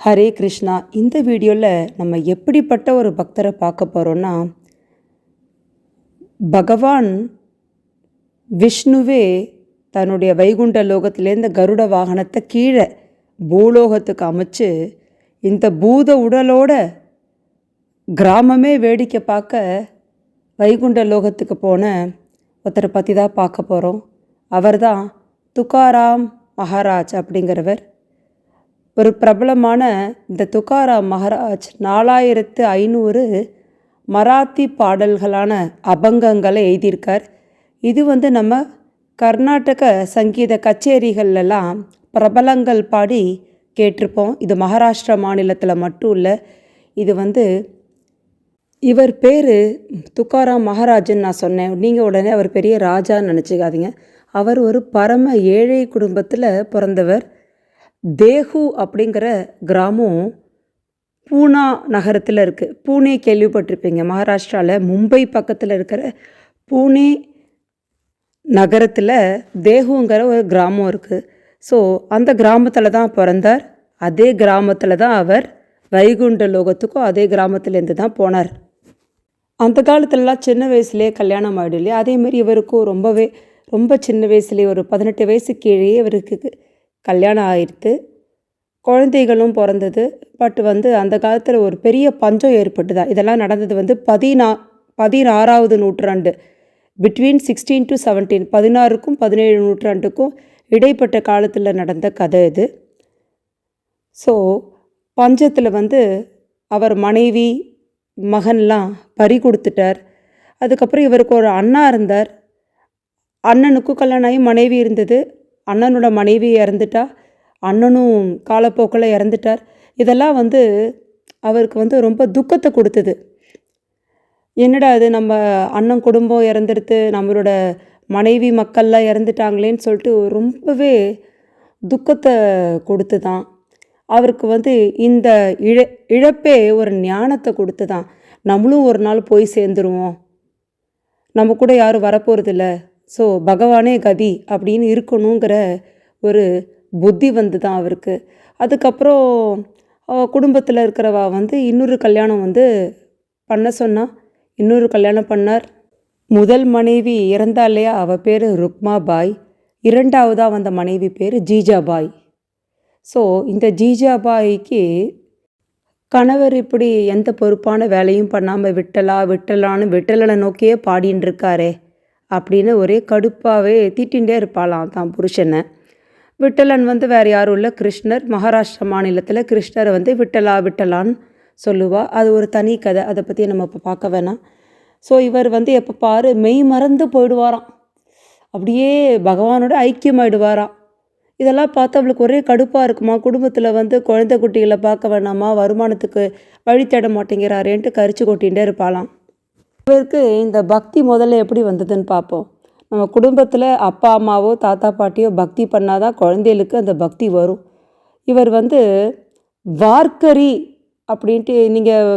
ஹரே கிருஷ்ணா. இந்த வீடியோவில் நம்ம எப்படிப்பட்ட ஒரு பக்தரை பார்க்க போகிறோன்னா பகவான் விஷ்ணுவே தன்னுடைய வைகுண்ட லோகத்திலேருந்து கருட வாகனத்தை கீழே பூலோகத்துக்கு அமைச்சு இந்த பூத உடலோட கிராமமே வேடிக்கை பார்க்க வைகுண்ட லோகத்துக்கு போன ஒருத்தரை பற்றி தான் பார்க்க போகிறோம் அவர்தான் துக்காராம் மகாராஜ் அப்படிங்கிறவர். ஒரு பிரபலமான இந்த துகாரா மகாராஜ் நாலாயிரத்து ஐநூறு மராத்தி பாடல்களான அபங்கங்களை எழுதியிருக்கார். இது வந்து நம்ம கர்நாடக சங்கீத கச்சேரிகள்லாம் பிரபலங்கள் பாடி கேட்டிருப்போம். இது மகாராஷ்டிரா மாநிலத்தில் மட்டும் இல்லை இது வந்து இவர் பேர் துக்காராம் மகாராஜன் நான் சொன்னேன். நீங்கள் உடனே அவர் பெரிய ராஜான்னு நினச்சிக்காதீங்க. அவர் ஒரு பரம ஏழை குடும்பத்தில் பிறந்தவர். தேஹு அப்படிங்கிற கிராமம் பூனா நகரத்தில் இருக்குது பூனே கேள்விப்பட்டிருப்பீங்க. மகாராஷ்டிராவில் மும்பை பக்கத்தில் இருக்கிற பூனே நகரத்தில் தேஹுங்கிற ஒரு கிராமம் இருக்குது ஸோ அந்த கிராமத்தில் தான் பிறந்தார். அதே கிராமத்தில் தான் அவர் வைகுண்ட லோகத்துக்கும் அதே கிராமத்துலேருந்து தான் போனார். அந்த காலத்துலலாம் சின்ன வயசுலேயே கல்யாணம் ஆகிடும் இல்லையா? அதேமாரி இவருக்கும் ரொம்பவே ரொம்ப சின்ன வயசுலேயே ஒரு பதினெட்டு வயசு கீழே இவருக்கு கல்யாணம் ஆயிடுத்து குழந்தைகளும் பிறந்தது. பட் வந்து அந்த காலத்தில் ஒரு பெரிய பஞ்சம் ஏற்பட்டுதா. இதெல்லாம் நடந்தது வந்து பதினா பதினாறாவது நூற்றாண்டு. பிட்வீன் சிக்ஸ்டீன் டு செவன்டீன் பதினாறுக்கும் பதினேழு நூற்றாண்டுக்கும் இடைப்பட்ட காலத்தில் நடந்த கதை இது. ஸோ பஞ்சத்தில் வந்து அவர் மனைவி மகன்லாம் பறி கொடுத்துட்டார். அதுக்கப்புறம் இவருக்கு ஒரு அண்ணா இருந்தார். அண்ணனுக்கும் கல்யாணம் ஆகி மனைவி இருந்தது. அண்ணனோட மனைவி இறந்துட்டா அண்ணனும் காலப்போக்கில் இறந்துட்டார். இதெல்லாம் வந்து அவருக்கு வந்து ரொம்ப துக்கத்தை கொடுத்தது. என்னடா இது நம்ம அண்ணன் குடும்பம் இறந்துடுத்து நம்மளோட மனைவி மக்கள்லாம் இறந்துட்டாங்களேன்னு சொல்லிட்டு ரொம்பவே துக்கத்தை கொடுத்து தான் அவருக்கு வந்து இந்த இழ இழப்பே ஒரு ஞானத்தை கொடுத்து தான் நம்மளும் ஒரு நாள் போய் சேர்ந்துருவோம். நம்ம கூட யாரும் வரப்போகிறதில்ல ஸோ பகவானே கதி அப்படின்னு இருக்கணுங்கிற ஒரு புத்தி வந்து தான் அவருக்கு. அதுக்கப்புறம் குடும்பத்தில் இருக்கிறவா வந்து இன்னொரு கல்யாணம் வந்து பண்ண சொன்னா இன்னொரு கல்யாணம் பண்ணார். முதல் மனைவி இறந்தா இல்லையா? அவள் பேர் ருக்மா பாய் இரண்டாவதாக வந்த மனைவி பேர் ஜீஜாபாய். ஸோ இந்த ஜீஜாபாய்க்கு கணவர் இப்படி எந்த பொறுப்பான வேலையும் பண்ணாமல் விட்டலா விட்டலான்னு விட்டலனை நோக்கியே பாடின்னு இருக்காரே. அப்படின்னு ஒரே கடுப்பாகவே தீட்டின்ண்டே இருப்பாளாம் தான் புருஷனை. விட்டலன் வந்து வேறு யாரும் இல்லை கிருஷ்ணர். மகாராஷ்டிரா மாநிலத்தில் கிருஷ்ணரை வந்து விட்டலா விட்டலான்னு சொல்லுவாள் அது ஒரு தனி கதை. அதை பற்றி நம்ம இப்போ பார்க்க வேணாம். ஸோ இவர் வந்து எப்போ பாரு மெய் மறந்து போயிடுவாராம். அப்படியே பகவானோட ஐக்கியமாயிடுவாராம். இதெல்லாம் பார்த்து அவளுக்கு ஒரே கடுப்பாக இருக்குமா? குடும்பத்தில் வந்து குழந்தை குட்டிகளை பார்க்க வேணாமா? வருமானத்துக்கு வழி தேட மாட்டேங்கிறாரேன்ட்டு கரிச்சு கொட்டிகிட்டே இருப்பாளாம். இவருக்கு இந்த பக்தி முதல்ல எப்படி வந்ததுன்னு பார்ப்போம். நம்ம குடும்பத்தில் அப்பா அம்மாவோ தாத்தா பாட்டியோ பக்தி பண்ணாதான் குழந்தைகளுக்கு அந்த பக்தி வரும். இவர் வந்து வார்க்கரி அப்படின்ட்டு நீங்கள்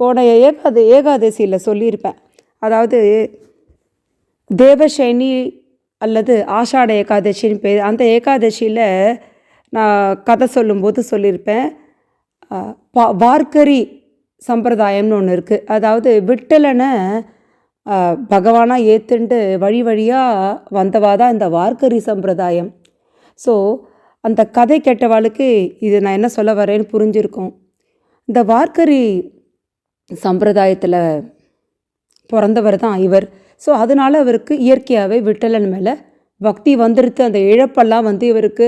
போன ஏகாத ஏகாதசியில் சொல்லியிருப்பேன். அதாவது தேவசைனி அல்லது ஆஷாட ஏகாதசின்னு பேர் அந்த ஏகாதசியில் நான் கதை சொல்லும்போது சொல்லியிருப்பேன். பா வார்க்கரி சம்பிரதாயம்னு ஒன்று இருக்குது அதாவது விட்டலனை பகவானாக ஏற்றுண்டு வழி வழியாக வந்தவா தான் இந்த வார்க்கரி சம்பிரதாயம். ஸோ அந்த கதை கேட்டவாளுக்கு இது நான் என்ன சொல்ல வரேன்னு புரிஞ்சிருக்கோம். இந்த வார்க்கரி சம்பிரதாயத்தில் பிறந்தவர் தான் இவர். ஸோ அதனால் அவருக்கு இயற்கையாகவே விட்டலன் மேலே பக்தி வந்துடுத்து அந்த இழப்பெல்லாம் வந்து இவருக்கு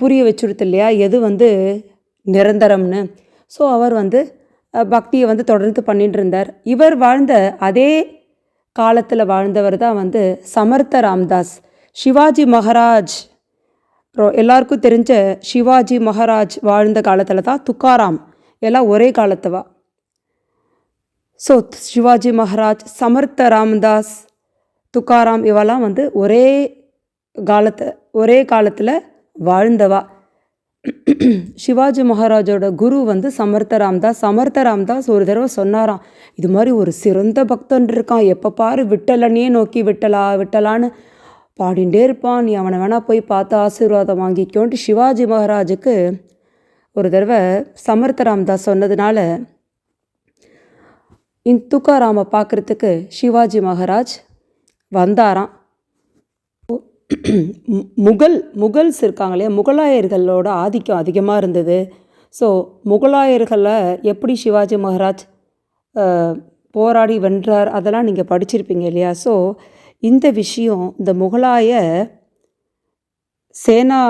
புரிய வச்சுடுத்து இல்லையா? எது வந்து நிரந்தரம்னு. ஸோ அவர் வந்து பக்தியை வந்து தொடர்ந்து பண்ணிட்டு இருந்தார். இவர் வாழ்ந்த அதே காலத்தில் வாழ்ந்தவர் தான் வந்து சமர்த்த ராம்தாஸ். சிவாஜி மகாராஜ் எல்லாருக்கும் தெரிஞ்ச சிவாஜி மகாராஜ் வாழ்ந்த காலத்தில் தான் துக்காராம். எல்லாம் ஒரே காலத்துவா ஸோ சிவாஜி மகாராஜ் சமர்த்த ராம்தாஸ் துக்காராம் இவெல்லாம் வந்து ஒரே காலத்தை ஒரே காலத்தில் வாழ்ந்தவா. சிவாஜி மகாராஜோட குரு வந்து சமர்த்தராம் ராம்தாஸ் சமர்த்தராம் ராம்தாஸ் ஒரு தடவை சொன்னாராம் இது மாதிரி ஒரு சிறந்த பக்தன் இருக்கான். எப்போ பாரு விட்டலனே நோக்கி விட்டலா விட்டலான்னு பாடிண்டே இருப்பான். நீ அவனை வேணா போய் பார்த்து ஆசீர்வாதம் வாங்கிக்கோன்ட்டு சிவாஜி மகாராஜுக்கு ஒரு தடவை சமர்த்த ராம்தாஸ் சொன்னதுனால இந்த துக்காராமை பார்க்குறதுக்கு சிவாஜி மகாராஜ் வந்தாராம். முகல் முகல்ஸ் இருக்காங்க இல்லையா? முகலாயர்களோட ஆதிக்கம் அதிகமாக இருந்தது. ஸோ முகலாயர்களை எப்படி சிவாஜி மகாராஜ் போராடி வென்றார்? அதெல்லாம் நீங்கள் படிச்சிருப்பீங்க இல்லையா? ஸோ இந்த விஷயம் இந்த முகலாய சேனா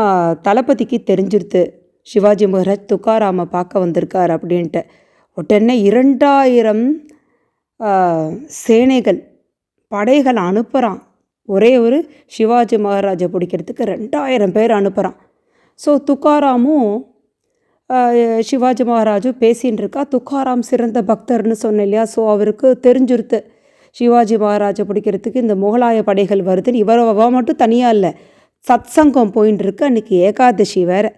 தளபதிக்கு தெரிஞ்சிருத்து. சிவாஜி மகாராஜ் துக்காராமை பார்க்க வந்திருக்கார் அப்படின்ட்டு. உடனே இரண்டாயிரம் சேனைகள் படைகள் அனுப்புகிறான் ஒரே ஒரு சிவாஜி மகாராஜை பிடிக்கிறதுக்கு ரெண்டாயிரம் பேர் அனுப்புகிறான் ஸோ துக்காராமும் சிவாஜி மகாராஜும் பேசின்னு இருக்கா துக்காராம் சிறந்த பக்தர்னு சொன்னேன் இல்லையா? ஸோ அவருக்கு தெரிஞ்சிருத்து சிவாஜி மகாராஜை பிடிக்கிறதுக்கு இந்த முகலாய படைகள் வருதுன்னு. இவர் அவ மட்டும் தனியாக இல்லை சத்சங்கம் போயின்னு இருக்கு அன்றைக்கி ஏகாதசி வேறு.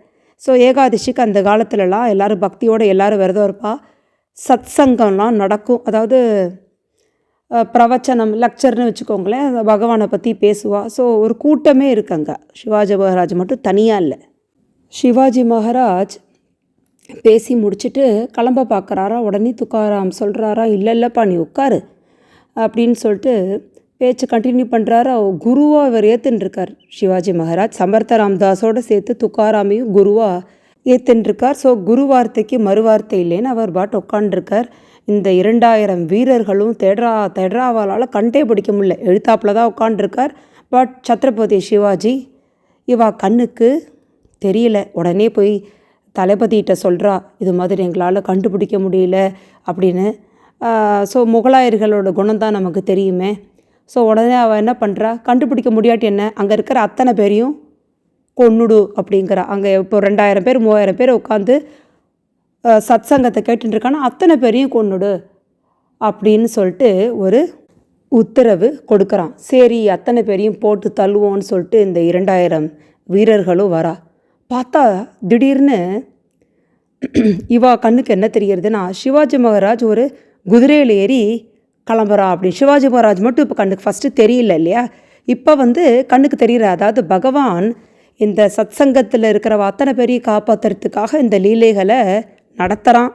ஸோ ஏகாதசிக்கு அந்த காலத்துலலாம் எல்லோரும் பக்தியோடு எல்லோரும் விரதம் இருப்பா. சத்சங்கம்லாம் நடக்கும் அதாவது பிரவச்சனம் லெக்சர்னு வச்சுக்கோங்களேன் பகவானை பற்றி பேசுவா. ஸோ ஒரு கூட்டமே இருக்குங்க. சிவாஜி மகாராஜ் மட்டும் தனியாக இல்லை. சிவாஜி மகாராஜ் பேசி முடிச்சுட்டு கிளம்ப பார்க்குறாரா உடனே துக்காராம் சொல்கிறாரா இல்லை இல்லைப்பா நீ உட்காரு. அப்படின்னு சொல்லிட்டு பேச்சு கண்டினியூ பண்ணுறாரா குருவாக இவர் ஏற்றுன்ருக்கார் இருக்கார் சிவாஜி மகாராஜ் சமர்த்த ராம்தாஸோடு சேர்த்து துக்காராமையும் குருவாக ஏற்றுன்ருக்கார் இருக்கார் ஸோ குரு வார்த்தைக்கு மறுவார்த்தை இல்லைன்னு அவர் பாட்டு உட்காண்டிருக்கார் இந்த இரண்டாயிரம் வீரர்களும் தெட்ரா தெட்ராவாலால் கண்டே பிடிக்க முடியல. எழுத்தாப்பில் தான் உட்காண்டிருக்கார் பட் சத்ரபதி சிவாஜி இவா கண்ணுக்கு தெரியல. உடனே போய் தளபதிகிட்ட சொல்கிறா இது மாதிரி எங்களால் கண்டுபிடிக்க முடியல அப்படின்னு. ஸோ முகலாயர்களோட குணம் தான் நமக்கு தெரியுமே. ஸோ உடனே அவள் என்ன பண்ணுறா கண்டுபிடிக்க முடியாட்டி என்ன? அங்கே இருக்கிற அத்தனை பேரையும் கொன்னுடு அப்படிங்கிறா. அங்கே இப்போ ரெண்டாயிரம் பேர் மூவாயிரம் பேர் உட்காந்து சத் சங்கத்தை கேட்டுட்டு அத்தனை பேரையும் கொண்டுடு அப்படின்னு சொல்லிட்டு ஒரு உத்தரவு கொடுக்குறான். சரி அத்தனை பேரையும் போட்டு தள்ளுவோன்னு சொல்லிட்டு இந்த இரண்டாயிரம் வீரர்களும் வரா. பார்த்தா திடீர்னு இவா கண்ணுக்கு என்ன தெரியறதுன்னா சிவாஜி மகாராஜ் ஒரு குதிரையில் ஏறி கிளம்புறா அப்படி சிவாஜி மகாராஜ் மட்டும் இப்போ கண்ணுக்கு ஃபஸ்ட்டு தெரியல இல்லையா? இப்போ வந்து கண்ணுக்கு தெரியற அதாவது பகவான் இந்த சத்சங்கத்தில் இருக்கிற அத்தனை பேரையும் காப்பாற்றுறதுக்காக இந்த லீலைகளை நடத்துகிறான்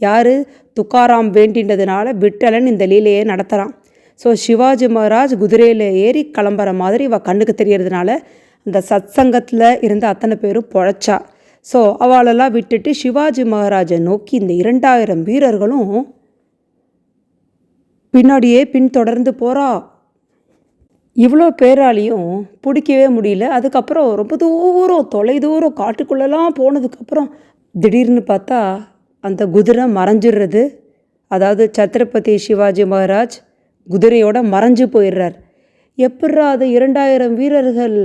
யார்? துக்காராம் வேண்டின்றதுனால விட்டலன் இந்த லீலையை நடத்துகிறான் ஸோ சிவாஜி மகாராஜ் குதிரையில் ஏறி கிளம்புற மாதிரி இவ கண்ணுக்கு தெரியறதுனால அந்த சத்சங்கத்தில் இருந்த அத்தனை பேரும் பொழைச்சா. ஸோ அவளெல்லாம் விட்டுட்டு சிவாஜி மகாராஜை நோக்கி இந்த இரண்டாயிரம் வீரர்களும் பின்னாடியே பின்தொடர்ந்து போகிறா இவ்வளோ பேராலையும் பிடிக்கவே முடியல. அதுக்கப்புறம் ரொம்ப தூரம் தொலை தூரம் காட்டுக்குள்ளெல்லாம் போனதுக்கப்புறம் திடீர்னு பார்த்தா அந்த குதிரை மறைஞ்சிடுறது. அதாவது சத்ரபதி சிவாஜி மகாராஜ் குதிரையோட மறைஞ்சு போயிடுறார். எப்பட்றா அது இரண்டாயிரம் வீரர்கள்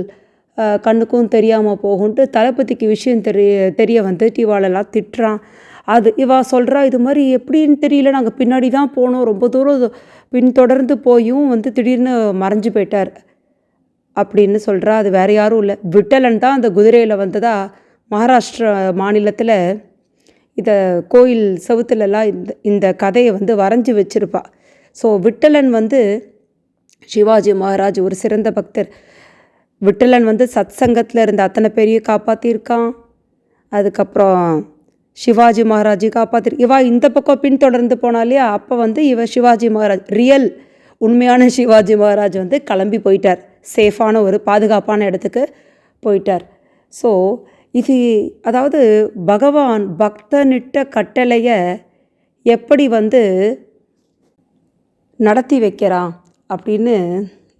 கண்ணுக்கும் தெரியாமல் போகும்ட்டு தளபதிக்கு விஷயம் தெரிய தெரிய வந்து டிவாலெல்லாம் திட்டுறான். அது இவா சொல்கிறா இது மாதிரி எப்படின்னு தெரியல நாங்கள் பின்னாடி தான் போனோம். ரொம்ப தூரம் பின்தொடர்ந்து போயும் வந்து திடீர்னு மறைஞ்சு போயிட்டார். அப்படின்னு சொல்கிறா அது வேறு யாரும் இல்லை. விட்டலன் தான் அந்த குதிரையில் வந்ததா மகாராஷ்டிரா மாநிலத்தில் இதை கோயில் செவுத்துலலாம் இந்த இந்த கதையை வந்து வரைஞ்சி வச்சுருப்பா. ஸோ விட்டலன் வந்து சிவாஜி மகாராஜ் ஒரு சிறந்த பக்தர். விட்டலன் வந்து சத் சங்கத்தில் இருந்த அத்தனை பேரையும் காப்பாற்றியிருக்கான் அதுக்கப்புறம் சிவாஜி மகாராஜி காப்பாற்றி இவா இந்த பக்கம் பின்தொடர்ந்து போனாலே அப்போ வந்து இவ சிவாஜி மகாராஜ் ரியல் உண்மையான சிவாஜி மகாராஜ் வந்து கிளம்பி போயிட்டார். சேஃபான ஒரு பாதுகாப்பான இடத்துக்கு போயிட்டார். ஸோ இது அதாவது பகவான் பக்தனிட்ட கட்டளையை எப்படி வந்து நடத்தி வைக்கிறான் அப்படின்னு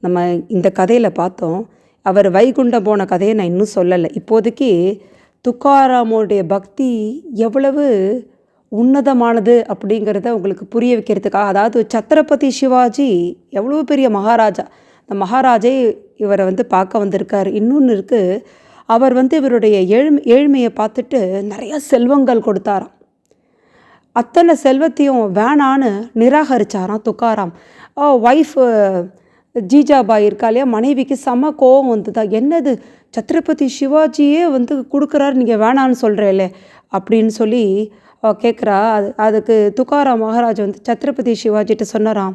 நம்ம இந்த கதையில் பார்த்தோம். அவர் வைகுண்டம் போன கதையை நான் இன்னும் சொல்லலை. இப்போதைக்கு துக்காராமோடைய பக்தி எவ்வளவு உன்னதமானது அப்படிங்கிறத உங்களுக்கு புரிய வைக்கிறதுக்காக அதாவது சத்ரபதி சிவாஜி எவ்வளோ பெரிய மகாராஜா. அந்த மகாராஜே இவரை வந்து பார்க்க வந்திருக்கார். இன்னொன்று இருக்குது அவர் வந்து இவருடைய ஏழ்மை ஏழ்மையை பார்த்துட்டு நிறைய செல்வங்கள் கொடுத்தாராம். அத்தனை செல்வத்தையும் வேணான்னு நிராகரிச்சாராம் துக்காராம். ஒய்ஃப் ஜீஜாபாய் இருக்கா இல்லையா? மனைவிக்கு செம கோவம் வந்துதான் என்னது? சத்ரபதி சிவாஜியே வந்து கொடுக்குறாரு நீங்கள் வேணான்னு சொல்கிறேலே அப்படின்னு சொல்லி கேட்குறா அது அதுக்கு துக்காராம் மகாராஜ் வந்து சத்ரபதி சிவாஜிட்ட சொன்னாராம்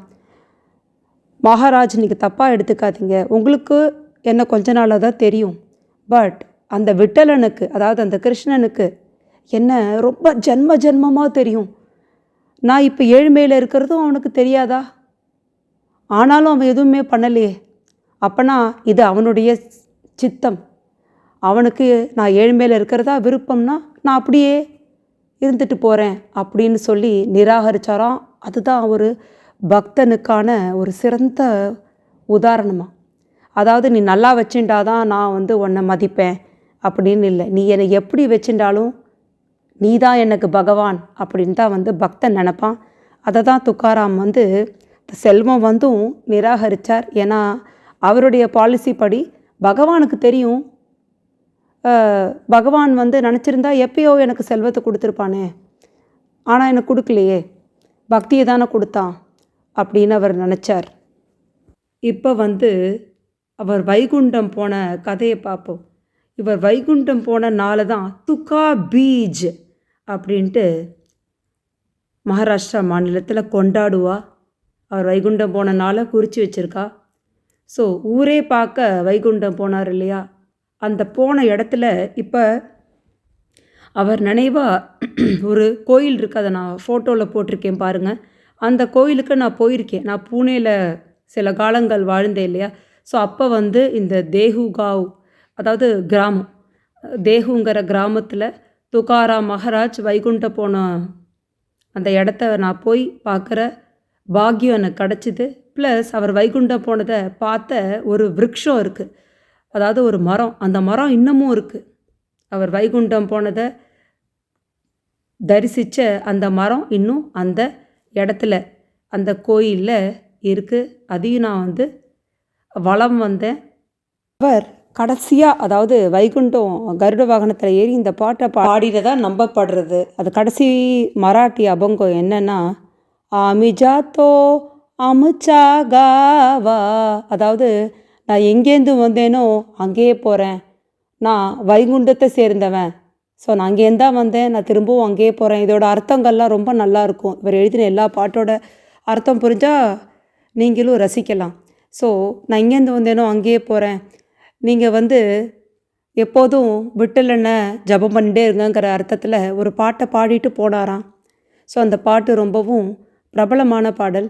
மகாராஜ் நீங்கள் தப்பாக எடுத்துக்காதீங்க. உங்களுக்கு என்ன கொஞ்ச நாளாக தான் தெரியும். பட் அந்த விட்டலனுக்கு அதாவது அந்த கிருஷ்ணனுக்கு என்ன ரொம்ப ஜென்ம ஜென்மமாக தெரியும். நான் இப்போ ஏழ்மையில் இருக்கிறதும் அவனுக்கு தெரியாதா? ஆனாலும் அவன் எதுவுமே பண்ணலையே. அப்பனா இது அவனுடைய சித்தம். அவனுக்கு நான் ஏழ்மையில் இருக்கிறதா விருப்பம்னா நான் அப்படியே இருந்துட்டு போகிறேன் அப்படின்னு சொல்லி நிராகரிச்சாராம். அதுதான் ஒரு பக்தனுக்கான ஒரு சிறந்த உதாரணமாக அதாவது நீ நல்லா வச்சுட்டாதான் நான் வந்து உன்னை மதிப்பேன் அப்படின்னு இல்லை. நீ என்னை எப்படி வச்சுட்டாலும் நீ தான் எனக்கு பகவான் அப்படின்னு தான் வந்து பக்தன் நினப்பான். அதை தான் துக்காராம் வந்து செல்வம் வந்தும் நிராகரித்தார் ஏன்னா அவருடைய பாலிசி படி பகவானுக்கு தெரியும். பகவான் வந்து நினச்சிருந்தா எப்பயோ எனக்கு செல்வத்தை கொடுத்துருப்பானே. ஆனால் எனக்கு கொடுக்கலையே. பக்தியை தானே கொடுத்தான் அப்படின்னு அவர் நினச்சார். இப்போ வந்து அவர் வைகுண்டம் போன கதையை பார்ப்போம். இவர் வைகுண்டம் போன நாளை தான் துக்கா பீஜ் அப்படின்ட்டு மகாராஷ்டிரா மாநிலத்தில் கொண்டாடுவா. அவர் வைகுண்டம் போன நாளை குறித்து வச்சுருக்கா. ஸோ ஊரே பார்க்க வைகுண்டம் போனார் இல்லையா? அந்த போன இடத்துல இப்போ அவர் நினைவாக ஒரு கோயில் இருக்குது அதை நான் ஃபோட்டோவில் போட்டிருக்கேன் பாருங்கள் அந்த கோயிலுக்கு நான் போயிருக்கேன். நான் பூனேயில் சில காலங்கள் வாழ்ந்தேன் இல்லையா? ஸோ அப்போ வந்து இந்த தேஹுகாவ் அதாவது கிராமம் தேஹுங்கிற கிராமத்தில் துகாராம் மகாராஜ் வைகுண்ட போன அந்த இடத்த நான் போய் பார்க்குற பாக்கியம் எனக்கு கிடச்சிது. ப்ளஸ் அவர் வைகுண்டம் போனதை பார்த்த ஒரு விரக்ஷம் இருக்குது அதாவது ஒரு மரம் அந்த மரம் இன்னமும் இருக்குது அவர் வைகுண்டம் போனதை தரிசித்த அந்த மரம் இன்னும் அந்த இடத்துல அந்த கோயிலில் இருக்குது அதையும் நான் வந்து வளம் வந்தேன் அவர் கடைசியாக அதாவது வைகுண்டம் கருட வாகனத்தில் ஏறி இந்த பாட்டை பாடினதா நம்பப்படுறது. அது கடைசி மராட்டி அபங்கம் என்னன்னா அமிஜாத்தோ அமுச்சா காவா அதாவது நான் எங்கேருந்து வந்தேனோ அங்கேயே போகிறேன் நான் வைகுண்டத்தை சேர்ந்தவன். ஸோ நான் அங்கேருந்து தான் வந்தேன். நான் திரும்பவும் அங்கேயே போகிறேன் இதோட அர்த்தங்கள்லாம் ரொம்ப நல்லாயிருக்கும் இவர் எழுதின எல்லா பாட்டோட அர்த்தம் புரிஞ்சால் நீங்களும் ரசிக்கலாம். ஸோ நான் இங்கேருந்து வந்தேனோ அங்கேயே போகிறேன் நீங்கள் வந்து எப்போதும் விட்டலன்னு ஜபம் பண்ணிட்டே இருங்கங்கிற அர்த்தத்தில் ஒரு பாட்டை பாடிட்டு போனாராம். ஸோ அந்த பாட்டு ரொம்பவும் பிரபலமான பாடல்.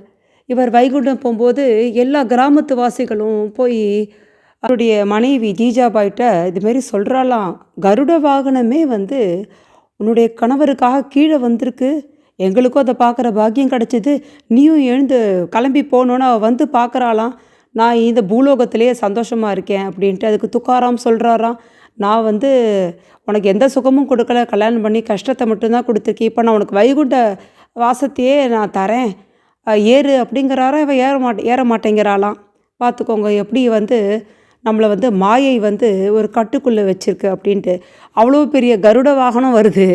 இவர் வைகுண்டம் போகும்போது எல்லா கிராமத்து வாசிகளும் போய் அவருடைய மனைவி ஜீஜாபாய்கிட்ட இதுமாரி சொல்கிறாளாம் கருட வாகனமே வந்து உன்னுடைய கணவருக்காக கீழே வந்திருக்கு. எங்களுக்கும் அதை பார்க்குற பாக்கியம் கிடச்சிது. நீயும் எழுந்து கிளம்பி போகணுன்னு அவள் வந்து பார்க்குறாளாம். நான் இந்த பூலோகத்திலேயே சந்தோஷமாக இருக்கேன் அப்படின்ட்டு அதுக்கு துக்காராம் சொல்கிறாராம் நான் வந்து உனக்கு எந்த சுகமும் கொடுக்கல கல்யாணம் பண்ணி கஷ்டத்தை மட்டும்தான் கொடுத்துருக்கேன். இப்போ நான் உனக்கு வைகுண்ட வாசத்தையே நான் தரேன். ஏறு அப்படிங்கிறாரா இவன் ஏற மாட்டே ஏற மாட்டேங்கிறாளாம். பார்த்துக்கோங்க எப்படி வந்து நம்மளை வந்து மாயை வந்து ஒரு கட்டுக்குள்ளே வச்சுருக்கு அப்படின்ட்டு. அவ்வளோ பெரிய கருட வாகனம் வருது.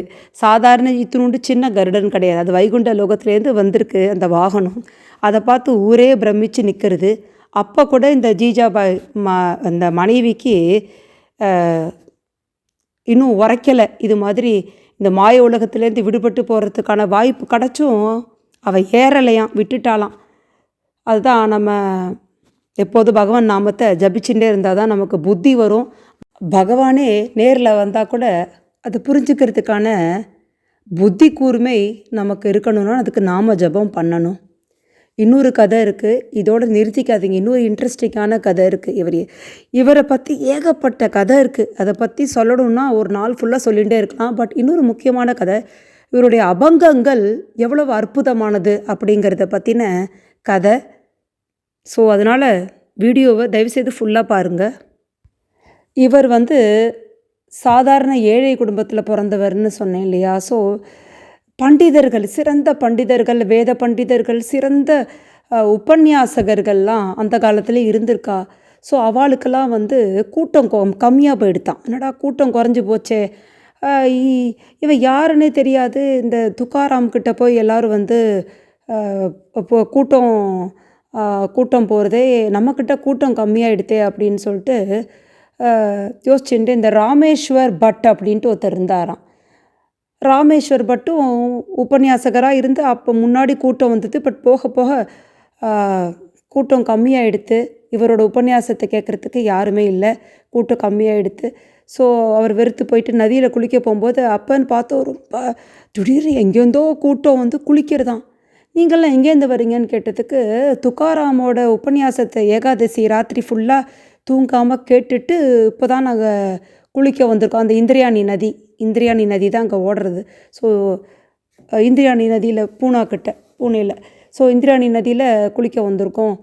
சாதாரண இத்தினுண்டு சின்ன கருடன் கிடையாது. அது வைகுண்ட லோகத்துலேருந்து வந்திருக்கு அந்த வாகனம். அதை பார்த்து ஊரே பிரமிச்சு நிற்கிறது அப்போ கூட இந்த ஜீஜாபாய் ம அந்த மனைவிக்கு இன்னும் உரைக்கலை. இது மாதிரி இந்த மாய உலகத்துலேருந்து விடுபட்டு போகிறதுக்கான வாய்ப்பு கிடச்சும் அவள் ஏறலையாம் விட்டுட்டாலாம் அதுதான் நம்ம எப்போது பகவான் நாமத்தை ஜபிச்சுட்டே இருந்தால் தான் நமக்கு புத்தி வரும். பகவானே நேரில் வந்தால் கூட அது புரிஞ்சுக்கிறதுக்கான புத்தி கூர்மை நமக்கு இருக்கணும்னா அதுக்கு நாம ஜெபம் பண்ணணும். இன்னொரு கதை இருக்குது இதோட நிறுத்திக்காதீங்க. இன்னொரு இன்ட்ரெஸ்டிங்கான கதை இருக்குது இவர். இவரை பற்றி ஏகப்பட்ட கதை இருக்குது அதை பற்றி சொல்லணும்னா ஒரு நாள் ஃபுல்லாக சொல்லிகிட்டே இருக்கலாம். பட் இன்னொரு முக்கியமான கதை இவருடைய அபங்கங்கள் எவ்வளவு அற்புதமானது அப்படிங்கிறத பற்றின கதை. ஸோ அதனால் வீடியோவை தயவுசெய்து ஃபுல்லாக பாருங்கள் இவர் வந்து சாதாரண ஏழை குடும்பத்தில் பிறந்தவர்னு சொன்னேன் இல்லையா? ஸோ பண்டிதர்கள் சிறந்த பண்டிதர்கள் வேத பண்டிதர்கள் சிறந்த உபன்யாசகர்கள்லாம் அந்த காலத்தில் இருந்திருக்கா? ஸோ அவளுக்கெல்லாம் வந்து கூட்டம் கொ கம்மியாக போயிடுதான் என்னடா கூட்டம் குறைஞ்சி போச்சே? இவன் யாருன்னே தெரியாது. இந்த துக்காராம் கிட்ட போய் எல்லாரும் வந்து இப்போ கூட்டம் கூட்டம் போகிறதே நம்மக்கிட்ட கூட்டம் கம்மியாகிடுதே அப்படின்னு சொல்லிட்டு யோசிச்சுட்டு இந்த ராமேஸ்வர் பட் அப்படின்ட்டு ஒருத்தர் இருந்தாராம். ராமேஸ்வர் பட்டும் உபன்யாசகராக இருந்து அப்போ முன்னாடி கூட்டம் வந்தது பட் போக போக கூட்டம் கம்மியாகிடுத்து இவரோட உபன்யாசத்தை கேட்குறதுக்கு யாருமே இல்லை. கூட்டம் கம்மியாகிடுத்து ஸோ அவர் வெறுத்து போயிட்டு நதியில் குளிக்க போகும்போது அப்பன்னு பார்த்தோம் ரொம்ப திடீர்னு எங்கேருந்தோ கூட்டம் வந்து குளிக்கிறதான் நீங்கள்லாம் எங்கேருந்து வரீங்கன்னு கேட்டதுக்கு துக்காராமோட உபன்யாசத்தை ஏகாதசி ராத்திரி ஃபுல்லாக தூங்காமல் கேட்டுட்டு இப்போ தான் நாங்கள் குளிக்க வந்திருக்கோம். அந்த இந்திரியாணி நதி இந்திரியாணி நதி தான் அங்கே ஓடுறது. ஸோ இந்திரியாணி நதியில் பூனா கிட்ட பூனேயில் ஸோ இந்திராணி நதியில் குளிக்க வந்திருக்கோம்.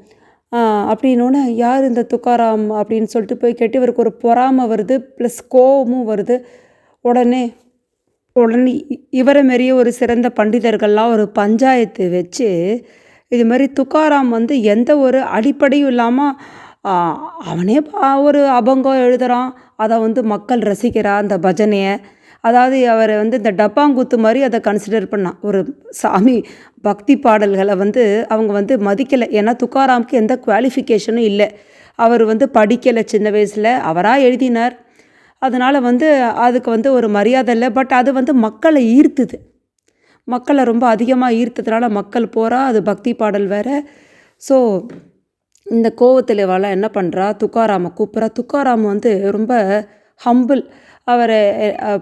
அப்படின்னோடனே யார் இந்த துக்காராம்? அப்படின்னு சொல்லிட்டு போய் கேட்டு இவருக்கு ஒரு பொறாமை வருது ப்ளஸ் கோவமும் வருது. உடனே உடனே இவரை மாரியே ஒரு சிறந்த பண்டிதர்கள்லாம் ஒரு பஞ்சாயத்து வச்சு இது மாதிரி துக்காராம் வந்து எந்த ஒரு அடிப்படையும் இல்லாமல் அவனே ஒரு அபங்கம் எழுதுகிறான் அதை வந்து மக்கள் ரசிக்கிறா அந்த பஜனையை. அதாவது அவர் வந்து இந்த டப்பாங்குத்து மாதிரி அதை கன்சிடர் பண்ணான். ஒரு சாமி பக்தி பாடல்களை வந்து அவங்க வந்து மதிக்கலை. ஏன்னா துக்காராமுக்கு எந்த குவாலிஃபிகேஷனும் இல்லை. அவர் வந்து படிக்கலை சின்ன வயசில். அவராக எழுதினார். அதனால் வந்து அதுக்கு வந்து ஒரு மரியாதை இல்லை. பட் அது வந்து மக்களை ஈர்த்துது. மக்களை ரொம்ப அதிகமாக ஈர்த்ததுனால மக்கள் போகிறா அது பக்தி பாடல் வேறு. ஸோ இந்த கோவத்தில் இவெல்லாம் என்ன பண்ணுறா துக்காராமை கூப்பிட்றா. துக்காராம் வந்து ரொம்ப ஹம்பிள் அவர்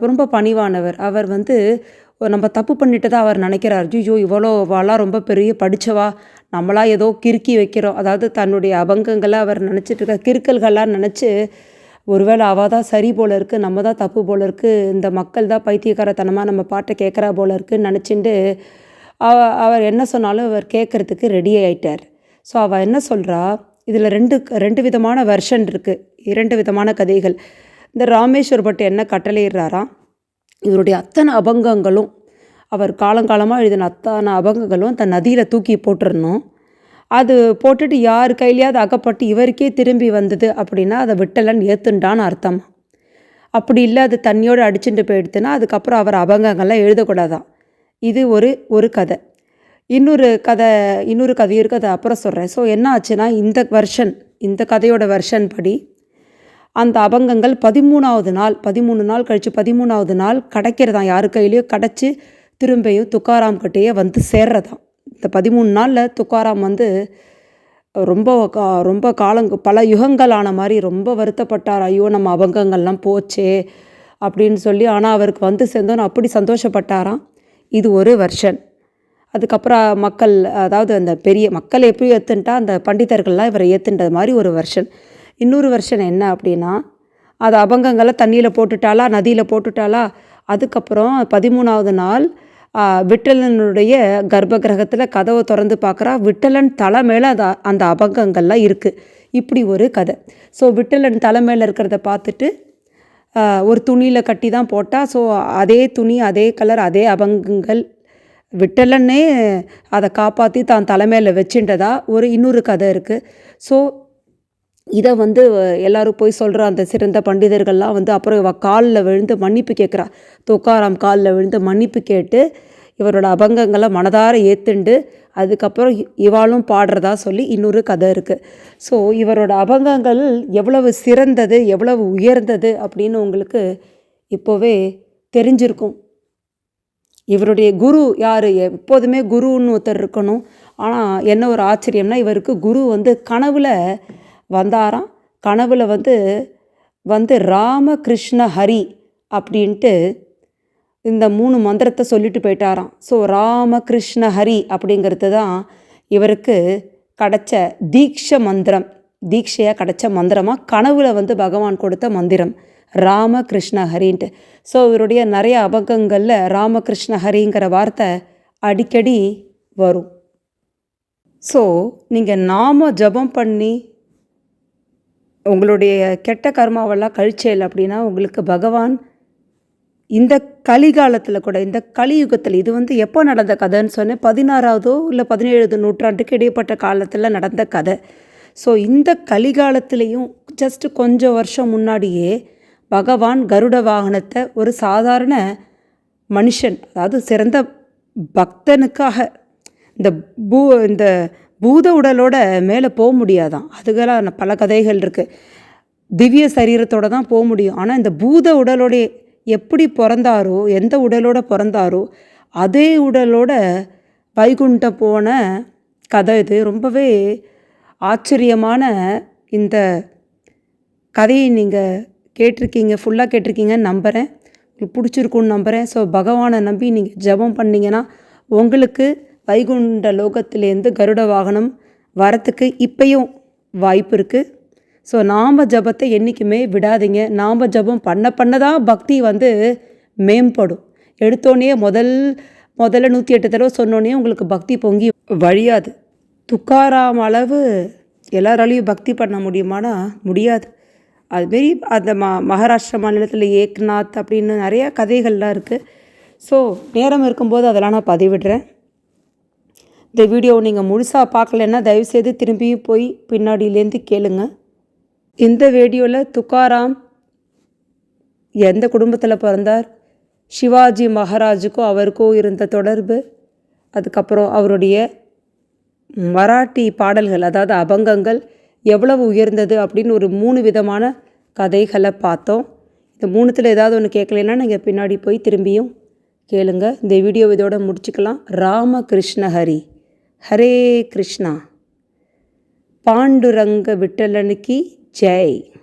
ரொம்ப பணிவானவர். அவர் வந்து நம்ம தப்பு பண்ணிட்டு தான் அவர் நினைக்கிறார். ஐயோ இவ்வளோ வாலாம் ரொம்ப பெரிய படித்தவா நம்மளா ஏதோ கிறுக்கி வைக்கிறோம். அதாவது தன்னுடைய அபங்கங்களை அவர் நினச்சிட்டு இருக்க கிறுக்கல்கள்லாம் நினச்சி ஒருவேளை அவள் தான் சரி போல இருக்குது நம்ம தான் தப்பு போல இருக்குது இந்த மக்கள் தான் பைத்தியக்காரத்தனமாக நம்ம பாட்டை கேட்குறா போல இருக்குன்னு நினச்சிட்டு அவ அவர் என்ன சொன்னாலும் அவர் கேட்குறதுக்கு ரெடி ஆயிட்டார். ஸோ அவள் என்ன சொல்கிறா இதில் ரெண்டு ரெண்டு விதமான வெர்ஷன் இருக்குது இரண்டு விதமான கதைகள். இந்த ராமேஸ்வர் பட் என்ன கட்டளையிடுறாராம் இவருடைய அத்தனை அபங்கங்களும் அவர் காலங்காலமாக எழுதின அத்தனை அபங்கங்களும் தன் நதியில் தூக்கி போட்டுறணும். அது போட்டுட்டு யார் கையிலையாவது அகப்பட்டு இவருக்கே திரும்பி வந்தது அப்படின்னா அதை விட்டலன்னு ஏற்றுண்டான்னு அர்த்தம். அப்படி இல்லை அது தண்ணியோடு அடிச்சுட்டு போயிடுத்துன்னா அதுக்கப்புறம் அவர் அபங்கங்கள்லாம் எழுதக்கூடாதான். இது ஒரு ஒரு கதை. இன்னொரு கதை இன்னொரு கதை இருக்குது அதை அப்புறம் சொல்கிறேன் ஸோ என்ன ஆச்சுன்னா இந்த வெர்ஷன் இந்த கதையோட வெர்ஷன் படி அந்த அபங்கங்கள் பதிமூணாவது நாள் பதிமூணு நாள் கழித்து பதிமூணாவது நாள் கிடைக்கிறதான். யார் கையிலையோ கிடச்சி திரும்பியும் துக்காராம் கிட்டேயே வந்து சேர்றதான். இந்த பதிமூணு நாளில் துக்காராம் வந்து ரொம்ப கா ரொம்ப காலங்க பல யுகங்கள் ஆன மாதிரி ரொம்ப வருத்தப்பட்டார். ஐயோ நம்ம அபங்கங்கள்லாம் போச்சே அப்படின்னு சொல்லி ஆனால் அவருக்கு வந்து சேர்ந்தோன்னு அப்படி சந்தோஷப்பட்டாராம். இது ஒரு வெர்ஷன் அதுக்கப்புறம் மக்கள் அதாவது அந்த பெரிய மக்கள் எப்படி ஏற்றுன்ட்டா அந்த பண்டிதர்கள்லாம் இவரை ஏற்றுன்றது மாதிரி ஒரு வெர்ஷன் இன்னொரு வெர்ஷன் என்ன அப்படின்னா அது அபங்கங்களை தண்ணியில் போட்டுட்டாளா நதியில் போட்டுட்டாளா? அதுக்கப்புறம் பதிமூணாவது நாள் விட்டலனுடைய கர்ப்ப கிரகத்தில் கதவை திறந்து பார்க்குறா. விட்டலன் தலை மேலே அந்த அந்த அபங்கங்கள்லாம் இருக்குது இப்படி ஒரு கதை. ஸோ விட்டலன் தலை மேலே இருக்கிறத பார்த்துட்டு ஒரு துணியில் கட்டி தான் போட்டால் ஸோ அதே துணி அதே கலர் அதே அபங்கங்கள் விட்டலன்னே அதை காப்பாற்றி தான் தலைமையில் வச்சுட்டதா? ஒரு இன்னொரு கதை இருக்குது ஸோ இதை வந்து எல்லாரும் போய் சொல்கிற அந்த சிறந்த பண்டிதர்கள்லாம் வந்து அப்புறம் இவ காலில் விழுந்து மன்னிப்பு கேட்குறா. துக்காராம் காலில் விழுந்து மன்னிப்பு கேட்டு இவரோட அபங்கங்களை மனதார ஏத்துண்டு அதுக்கப்புறம் இ- இவாளும் பாடுறதா சொல்லி இன்னொரு கதை இருக்குது ஸோ இவரோட அபங்கங்கள் எவ்வளவு சிறந்தது எவ்வளவு உயர்ந்தது அப்படின்னு உங்களுக்கு இப்போவே தெரிஞ்சிருக்கும். இவருடைய குரு யார்? எப்போதுமே குருன்னு ஒருத்தர் இருக்கணும். ஆனால் என்ன ஒரு ஆச்சரியம்னா இவருக்கு குரு வந்து கனவுல வந்தாராம். கனவுல வந்து வந்து ராம கிருஷ்ண ஹரி அப்படின்ட்டு இந்த மூணு மந்திரத்தை சொல்லிட்டு போயிட்டாராம். ஸோ ராம கிருஷ்ண ஹரி அப்படிங்கிறது தான் இவருக்கு கிடைச்ச தீக்ஷ மந்திரம். தீட்சையாக கிடைச்ச மந்திரமாக கனவுல வந்து பகவான் கொடுத்த மந்திரம். ராமகிருஷ்ணஹரின்ட்டு ஹரின்ட்டு. ஸோ இவருடைய நிறைய அபங்கங்களில் ராமகிருஷ்ண ஹரிங்கிற வார்த்தை அடிக்கடி வரும். ஸோ நீங்கள் நாம ஜெபம் பண்ணி உங்களுடைய கெட்ட கர்மாவெல்லாம் கழிச்சேல் அப்படின்னா உங்களுக்கு பகவான் இந்த கலிகாலத்தில் கூட இந்த கலியுகத்தில் இது வந்து எப்போ நடந்த கதைன்னு சொன்னேன் பதினாறாவதோ இல்லை பதினேழு நூற்றாண்டுக்கு இடைப்பட்ட காலத்தில் நடந்த கதை. ஸோ இந்த கலிகாலத்திலையும் ஜஸ்ட் கொஞ்சம் வருஷம் முன்னாடியே பகவான் கருட வாகனத்தை ஒரு சாதாரண மனுஷன் அதாவது சிறந்த பக்தனுக்காக இந்த பூ இந்த பூத உடலோட மேலே போக முடியாதான். அதுக்கெல்லாம் பல கதைகள் இருக்குது திவ்ய சரீரத்தோட தான் போக முடியும். ஆனால் இந்த பூத உடலோடைய எப்படி பிறந்தாரோ எந்த உடலோட பிறந்தாரோ அதே உடலோட வைகுண்டம் போன கதை இது. ரொம்பவே ஆச்சரியமான இந்த கதையை நீங்கள் கேட்டிருக்கீங்க ஃபுல்லாக கேட்டிருக்கீங்கன்னு நம்புகிறேன் உங்களுக்கு பிடிச்சிருக்குன்னு நம்புகிறேன் ஸோ பகவானை நம்பி நீங்கள் ஜெபம் பண்ணீங்கன்னா உங்களுக்கு வைகுண்ட லோகத்திலேருந்து கருட வாகனம் வரத்துக்கு இப்பையும் வாய்ப்பு இருக்குது ஸோ நாம் ஜபத்தை என்றைக்குமே விடாதீங்க. நாம் ஜபம் பண்ண பண்ண தான் பக்தி வந்து மேம்படும். எடுத்தோடனே முதல் முதல்ல நூற்றி எட்டு தடவை சொன்னோடனே உங்களுக்கு பக்தி பொங்கி வழியாது. துக்காராம் அளவு எல்லாராலையும் பக்தி பண்ண முடியுமானா முடியாது. அதுமாரி அந்த ம மகாராஷ்டிரா மாநிலத்தில் ஏக்நாத் அப்படின்னு நிறையா கதைகள்லாம் இருக்குது ஸோ நேரம் இருக்கும்போது அதெல்லாம் நான் பதிவிடுறேன். இந்த வீடியோவை நீங்கள் முழுசாக பார்க்கலன்னா தயவுசெய்து திரும்பியும் போய் பின்னாடியிலேருந்து கேளுங்க. இந்த வீடியோவில் துக்காராம் எந்த குடும்பத்தில் பிறந்தார்? சிவாஜி மகாராஜுக்கும் அவருக்கும் இருந்த தொடர்பு? அதுக்கப்புறம் அவருடைய மராட்டி பாடல்கள் அதாவது அபங்கங்கள் எவ்வளவு உயர்ந்தது அப்படின்னு ஒரு மூணு விதமான கதைகளை பார்த்தோம். இந்த மூணுத்தில் ஏதாவது ஒன்று கேட்கலன்னா நீங்கள் பின்னாடி போய் திரும்பியும் கேளுங்க. இந்த வீடியோ இதோட முடிச்சுக்கலாம். ராமகிருஷ்ண ஹரி. ஹரே கிருஷ்ணா. பாண்டுரங்க விட்டலனுக்கு ஜெய்.